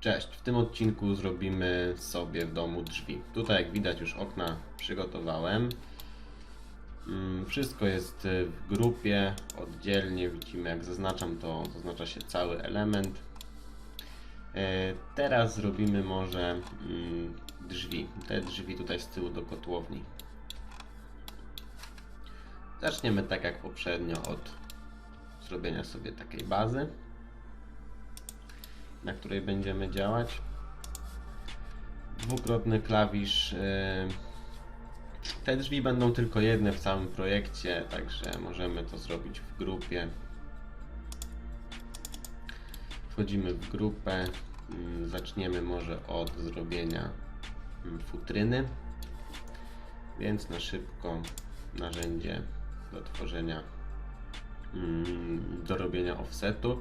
Cześć, w tym odcinku zrobimy sobie w domu drzwi. Tutaj jak widać już okna przygotowałem. Mm, Wszystko jest w grupie, oddzielnie widzimy jak zaznaczam to zaznacza się cały element. E, Teraz zrobimy może mm, drzwi. Te drzwi tutaj z tyłu do kotłowni. Zaczniemy tak jak poprzednio od zrobienia sobie takiej bazy na której będziemy działać. Dwukrotny klawisz. yy, Te drzwi będą tylko jedne w całym projekcie, także możemy to zrobić w grupie. Wchodzimy w grupę. mm, Zaczniemy może od zrobienia mm, futryny. Więc na szybko narzędzie do tworzenia, mm, do robienia offsetu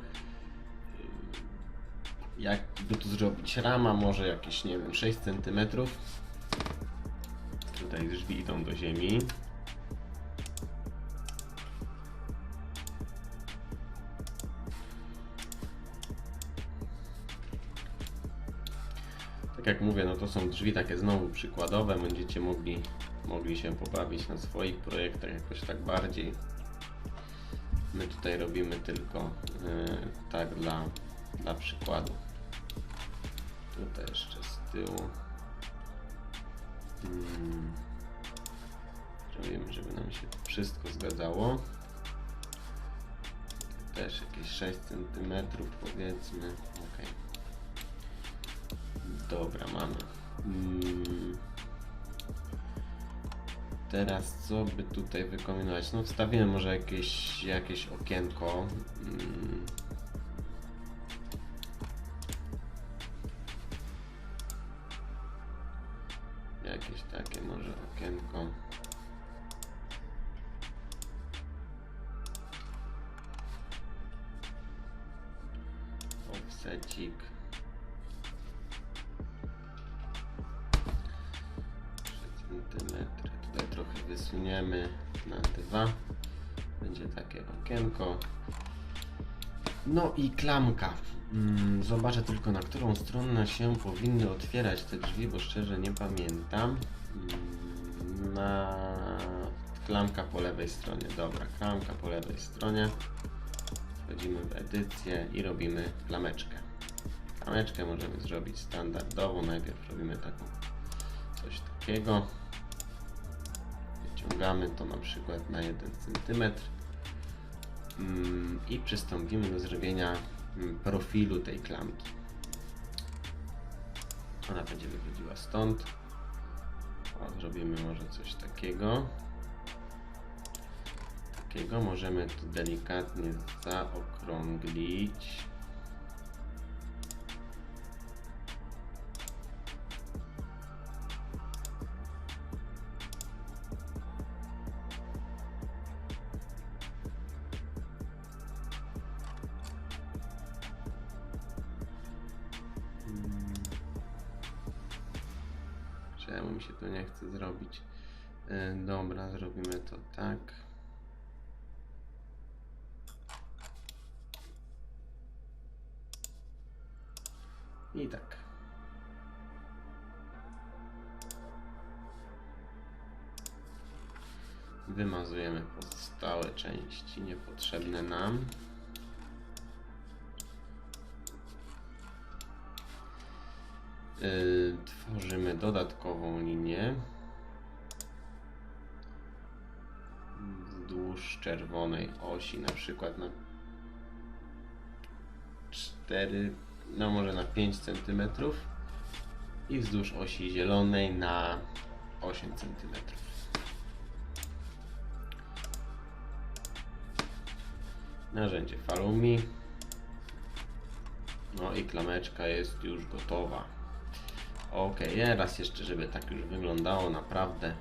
jakby tu zrobić rama, może jakieś, nie wiem, 6 cm. Tutaj drzwi idą do ziemi. Tak jak mówię, no to są drzwi takie znowu przykładowe, będziecie mogli, mogli się pobawić na swoich projektach jakoś tak bardziej. My tutaj robimy tylko yy, tak dla, dla przykładu. Tutaj jeszcze z tyłu. Hmm. Zrobimy, żeby nam się wszystko zgadzało. Też jakieś 6 cm powiedzmy. Ok. Dobra, mamy. Hmm. Teraz co by tutaj wykonywać? No wstawimy może jakieś, jakieś okienko. Hmm. No i klamka. Mm, Zobaczę tylko na którą stronę się powinny otwierać te drzwi, bo szczerze nie pamiętam. Mm, Na klamka po lewej stronie. Dobra, klamka po lewej stronie. Wchodzimy w edycję i robimy klameczkę. Klameczkę możemy zrobić standardowo. Najpierw robimy taką coś takiego. Wyciągamy to na przykład na 1 cm. Mm, i przystąpimy do zrobienia mm, profilu tej klamki. Ona będzie wychodziła stąd. O, zrobimy może coś takiego. Takiego możemy tu delikatnie zaokrąglić. I tak. Wymazujemy pozostałe części niepotrzebne nam. Yy, tworzymy dodatkową linię wzdłuż czerwonej osi, na przykład na 4, no może na 5 cm i wzdłuż osi zielonej na 8 cm. Narzędzie Me. No i klameczka jest już gotowa. Ok, raz jeszcze, żeby tak już wyglądało naprawdę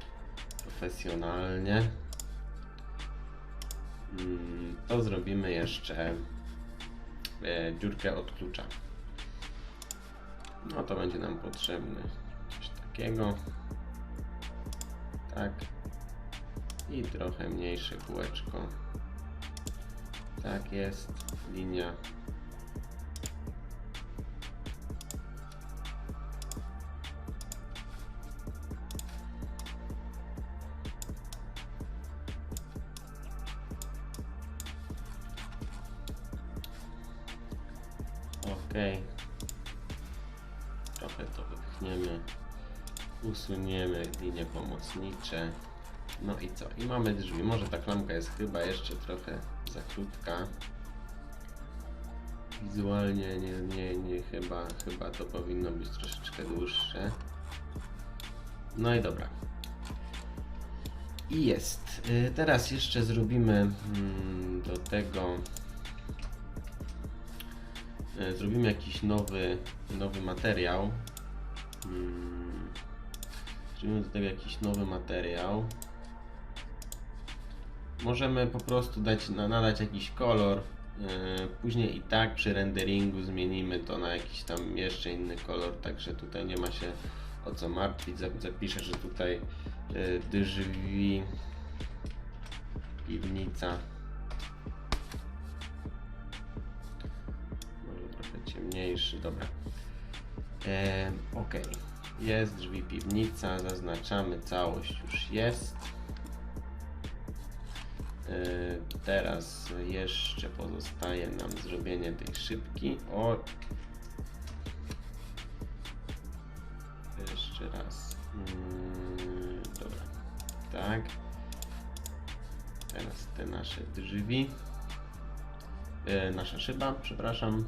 profesjonalnie. Mm, To zrobimy jeszcze e, dziurkę od klucza. No to będzie nam potrzebne coś takiego. Tak. I trochę mniejsze kółeczko. Tak jest. Linia pomocnicze. No i co? I mamy drzwi. Może ta klamka jest chyba jeszcze trochę za krótka. Wizualnie nie, nie, nie chyba, chyba to powinno być troszeczkę dłuższe. No i dobra. I jest. Y, Teraz jeszcze zrobimy mm, do tego. y, Zrobimy jakiś nowy, nowy materiał. Mm, Zrobimy tego jakiś nowy materiał. Możemy po prostu dać, na- nadać jakiś kolor. y, Później i tak przy renderingu zmienimy to na jakiś tam jeszcze inny kolor, także tutaj nie ma się o co martwić. Zap- Zapiszę, że tutaj y, drzwi, piwnica. Może trochę ciemniejszy, dobra. E, ok, jest drzwi piwnica, zaznaczamy, całość już jest. E, teraz jeszcze pozostaje nam zrobienie tej szybki. O, jeszcze raz. Mm, dobra, tak. Teraz te nasze drzwi. E, nasza szyba, przepraszam.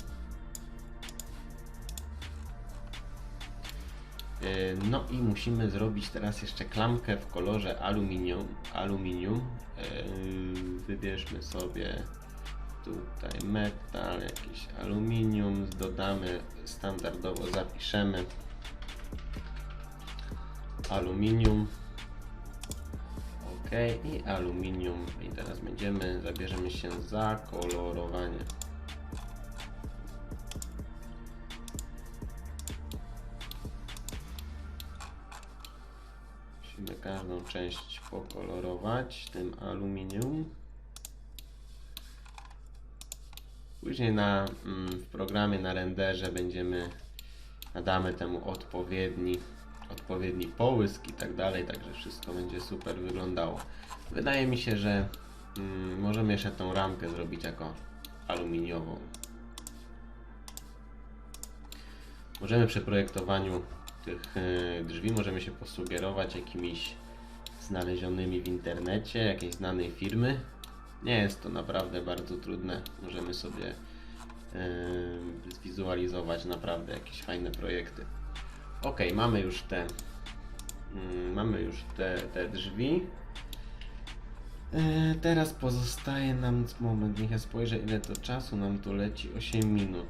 No i musimy zrobić teraz jeszcze klamkę w kolorze aluminium. aluminium. E, Wybierzmy sobie tutaj metal, jakiś aluminium, dodamy standardowo, zapiszemy aluminium. OK i aluminium i teraz będziemy, zabierzemy się za kolorowanie. Musimy każdą część pokolorować tym aluminium. Później na, mm, w programie na renderze będziemy nadamy temu odpowiedni, odpowiedni połysk i tak dalej, także wszystko będzie super wyglądało. Wydaje mi się, że mm, możemy jeszcze tą ramkę zrobić jako aluminiową. Możemy przy projektowaniu tych e, drzwi możemy się posługirować jakimiś znalezionymi w internecie, jakiejś znanej firmy. Nie jest to naprawdę bardzo trudne. Możemy sobie e, zwizualizować naprawdę jakieś fajne projekty. Ok, mamy już te mm, mamy już te, te drzwi. E, teraz pozostaje nam moment, niech ja spojrzę ile to czasu nam tu leci. 8 minut.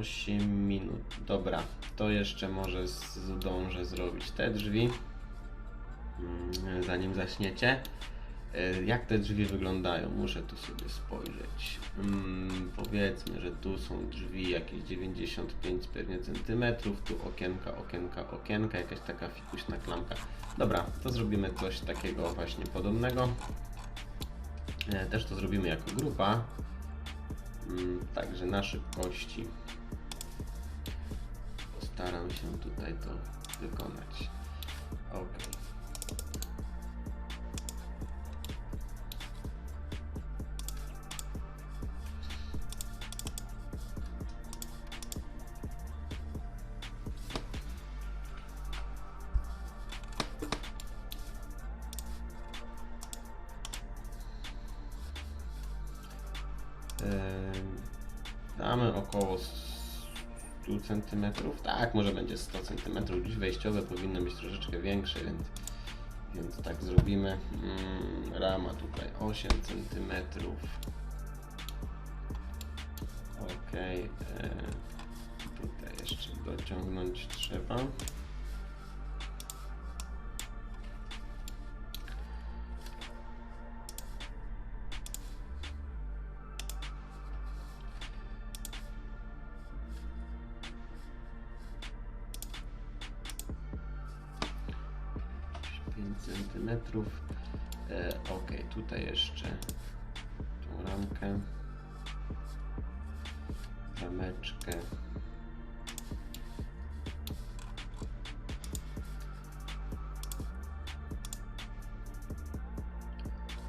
8 minut. Dobra, to jeszcze może zdążę zrobić te drzwi. Mm, Zanim zaśniecie. E, Jak te drzwi wyglądają? Muszę tu sobie spojrzeć. Mm, powiedzmy, że tu są drzwi jakieś 95 pewnie centymetrów, tu okienka, okienka, okienka, jakaś taka fikuśna klamka. Dobra, to zrobimy coś takiego właśnie podobnego. Też to zrobimy jako grupa. Mm, Także na szybkości postaram się tutaj to wykonać. Ok. Damy około 100 cm. Tak, może będzie 100 cm. Drzwi wejściowe powinny być troszeczkę większe, więc, więc tak zrobimy. Mm, Rama tutaj 8 cm. Ok. Tutaj jeszcze dociągnąć trzeba. Centymetrów. E, ok, tutaj jeszcze tą ramkę, rameczkę.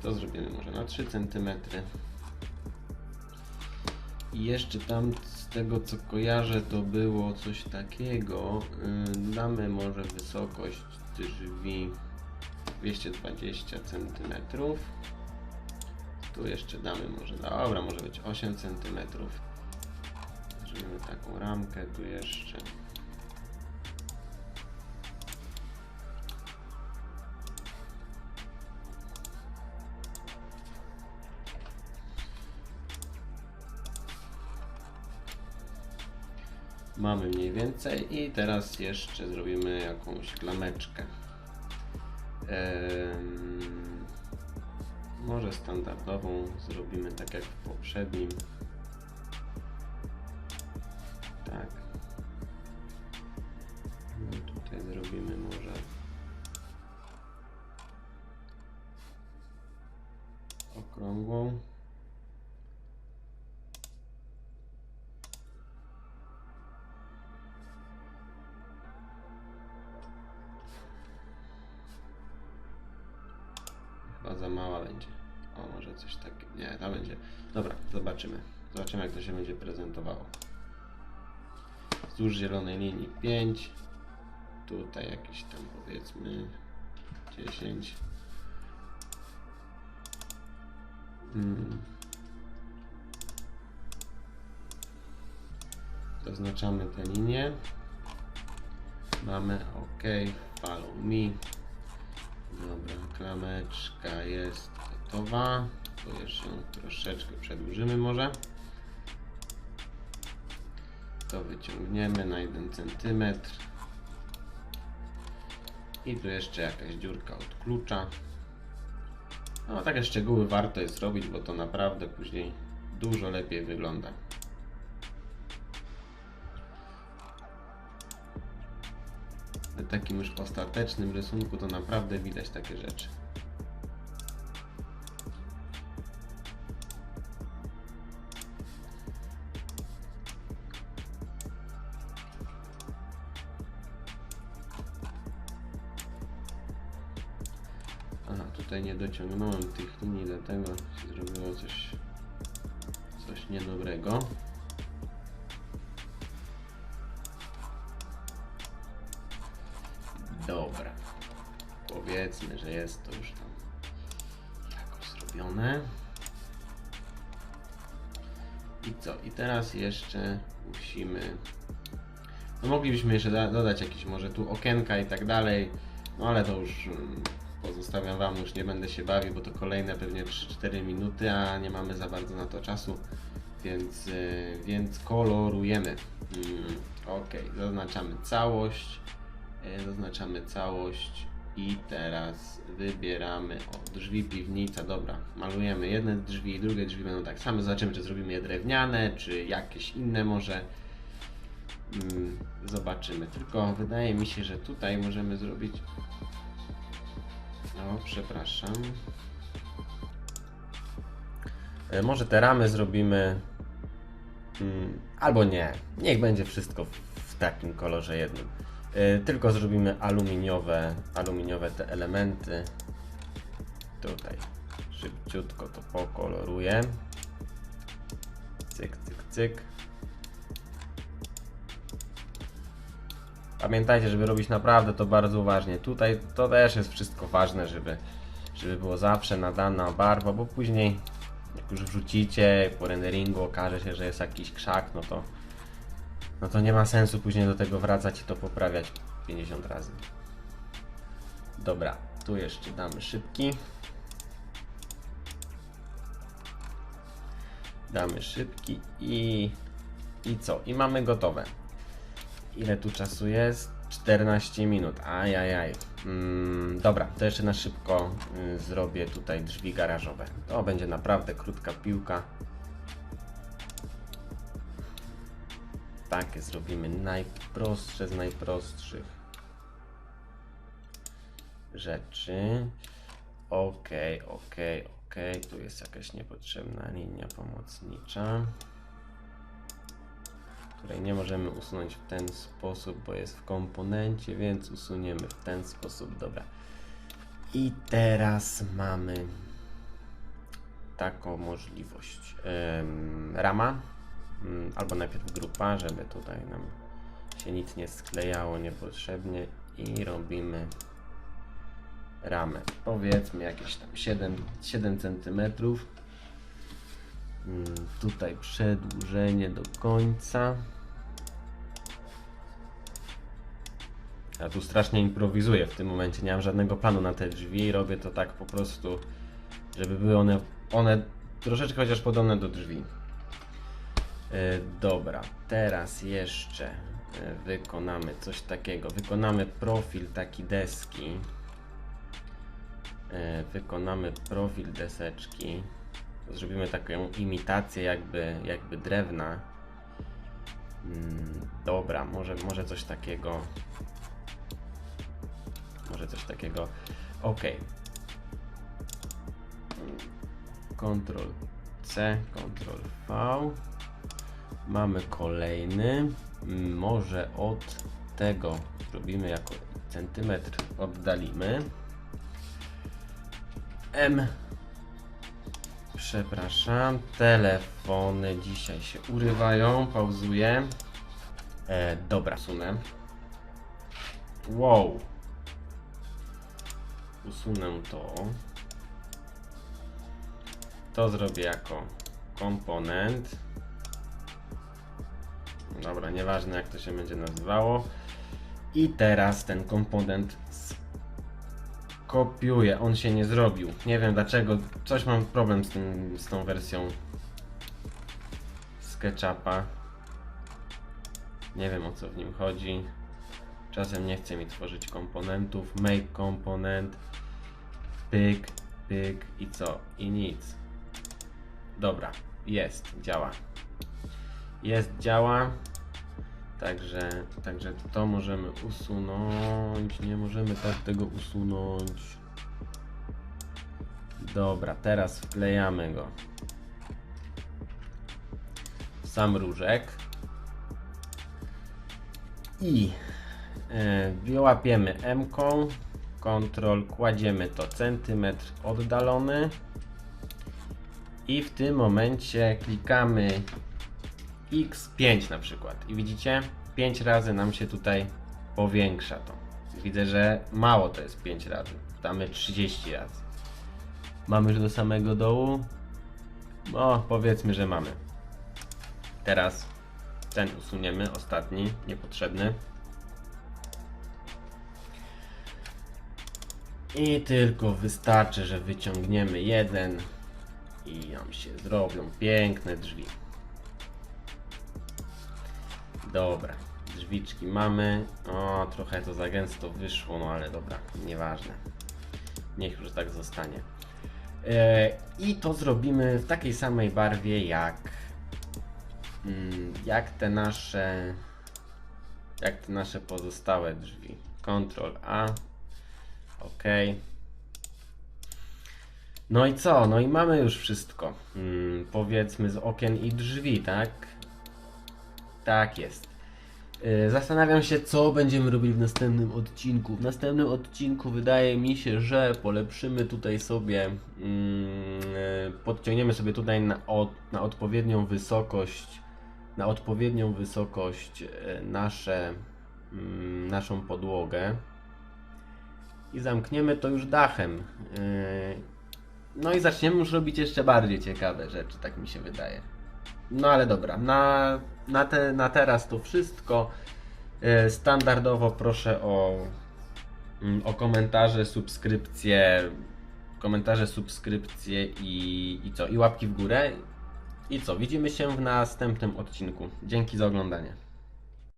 To zrobimy może na 3 cm. I jeszcze tam z tego co kojarzę, to było coś takiego. Yy, damy może wysokość drzwi 220 cm. Tu jeszcze damy może, dobra, może być 8 cm. Zrobimy taką ramkę tu jeszcze. Mamy mniej więcej i teraz jeszcze zrobimy jakąś klameczkę. Może standardową zrobimy tak jak w poprzednim. Mała będzie. O, może coś takiego. Nie, ta będzie. Dobra, zobaczymy. Zobaczymy, jak to się będzie prezentowało. Wzdłuż zielonej linii 5. Tutaj jakieś tam powiedzmy 10. Mm. Zaznaczamy te linie. Mamy OK. Follow me. Dobra, klameczka jest gotowa. Tu jeszcze troszeczkę przedłużymy może. To wyciągniemy na 1 cm. I tu jeszcze jakaś dziurka od klucza. No takie szczegóły warto jest robić, bo to naprawdę później dużo lepiej wygląda. Takim już ostatecznym rysunku to naprawdę widać takie rzeczy. Aha, tutaj nie dociągnąłem tych linii, dlatego się zrobiło coś, coś niedobrego. Powiedzmy, że jest to już tam jakoś zrobione. I co? I teraz jeszcze musimy. No moglibyśmy jeszcze da- dodać jakieś może tu okienka i tak dalej. No ale to już mm, pozostawiam wam, już nie będę się bawił, bo to kolejne pewnie 3-4 minuty, a nie mamy za bardzo na to czasu. Więc, yy, więc kolorujemy. Mm, ok, zaznaczamy całość. E, Zaznaczamy całość i teraz wybieramy o, drzwi piwnica. Dobra, malujemy jedne drzwi, drugie drzwi będą tak same. Zobaczymy, czy zrobimy je drewniane, czy jakieś inne może. Mm, Zobaczymy. Tylko wydaje mi się, że tutaj możemy zrobić. O, przepraszam. E, Może te ramy zrobimy. Mm, albo nie. Niech będzie wszystko w, w takim kolorze jednym. Y, Tylko zrobimy aluminiowe, aluminiowe te elementy. Tutaj szybciutko to pokoloruję. Cyk, cyk, cyk. Pamiętajcie, żeby robić naprawdę to bardzo uważnie. Tutaj to też jest wszystko ważne, żeby, żeby było zawsze nadana barwa, bo później jak już wrzucicie po renderingu okaże się, że jest jakiś krzak, no to no to nie ma sensu później do tego wracać i to poprawiać 50 razy. Dobra, tu jeszcze damy szybki. Damy szybki i i co? I mamy gotowe. Ile tu czasu jest? 14 minut. Ajajaj. Mm, dobra, to jeszcze na szybko y, zrobię tutaj drzwi garażowe. To będzie naprawdę krótka piłka. Takie zrobimy najprostsze z najprostszych rzeczy. Ok, ok, ok. Tu jest jakaś niepotrzebna linia pomocnicza, której nie możemy usunąć w ten sposób, bo jest w komponencie, więc usuniemy w ten sposób. Dobra. I teraz mamy taką możliwość. Rama Albo najpierw grupa, żeby tutaj nam się nic nie sklejało niepotrzebnie i robimy ramę. Powiedzmy jakieś tam 7, 7 cm. Tutaj przedłużenie do końca. Ja tu strasznie improwizuję w tym momencie. Nie mam żadnego planu na te drzwi. Robię to tak po prostu, żeby były one, one troszeczkę chociaż podobne do drzwi. E, dobra, teraz jeszcze e, wykonamy coś takiego. Wykonamy profil taki deski. E, wykonamy profil deseczki. Zrobimy taką imitację jakby, jakby drewna. Mm, dobra, może, może coś takiego. Może coś takiego. Ok. Ctrl C, Ctrl V. Mamy kolejny. Mm, Może od tego zrobimy jako centymetr oddalimy. M. Przepraszam, telefony dzisiaj się urywają, pauzuję. E, dobra, sunę. Wow. Usunę to. To zrobię jako komponent. Dobra, nieważne jak to się będzie nazywało. I teraz ten komponent kopiuję. On się nie zrobił. Nie wiem dlaczego. Coś mam problem z, tym, z tą wersją SketchUpa. Nie wiem o co w nim chodzi. Czasem nie chce mi tworzyć komponentów. Make komponent. Pyk, pyk i co? I nic. Dobra, jest, działa. Jest, działa. Także, także to możemy usunąć. Nie możemy tak tego usunąć. Dobra, teraz wklejamy go. w Sam różek. I e, łapiemy M-ką. Ctrl, kładziemy to centymetr oddalony. I w tym momencie klikamy x5 na przykład. I widzicie, 5 razy nam się tutaj powiększa to. Widzę, że mało to jest 5 razy. Damy 30 razy. Mamy już do samego dołu? No, powiedzmy, że mamy. Teraz ten usuniemy, ostatni, niepotrzebny. I tylko wystarczy, że wyciągniemy jeden i nam się zrobią piękne drzwi. Dobra, drzwiczki mamy. O, trochę to za gęsto wyszło, no ale dobra, nieważne. Niech już tak zostanie. E, I to zrobimy w takiej samej barwie jak mm, jak te nasze jak te nasze pozostałe drzwi. Ctrl A. OK. No i co? No i mamy już wszystko. Mm, powiedzmy z okien i drzwi, tak? Tak jest. Yy, Zastanawiam się, co będziemy robili w następnym odcinku. W następnym odcinku wydaje mi się, że polepszymy tutaj sobie, mm, yy, podciągniemy sobie tutaj na, od, na odpowiednią wysokość, na odpowiednią wysokość yy, nasze, mm, naszą podłogę i zamkniemy to już dachem. No i zaczniemy już robić jeszcze bardziej ciekawe rzeczy, tak mi się wydaje. No ale dobra, na, na, te, na teraz to wszystko. E, Standardowo proszę o, mm, o komentarze, subskrypcje, komentarze, subskrypcje i, i co? I łapki w górę. I co? Widzimy się w następnym odcinku. Dzięki za oglądanie.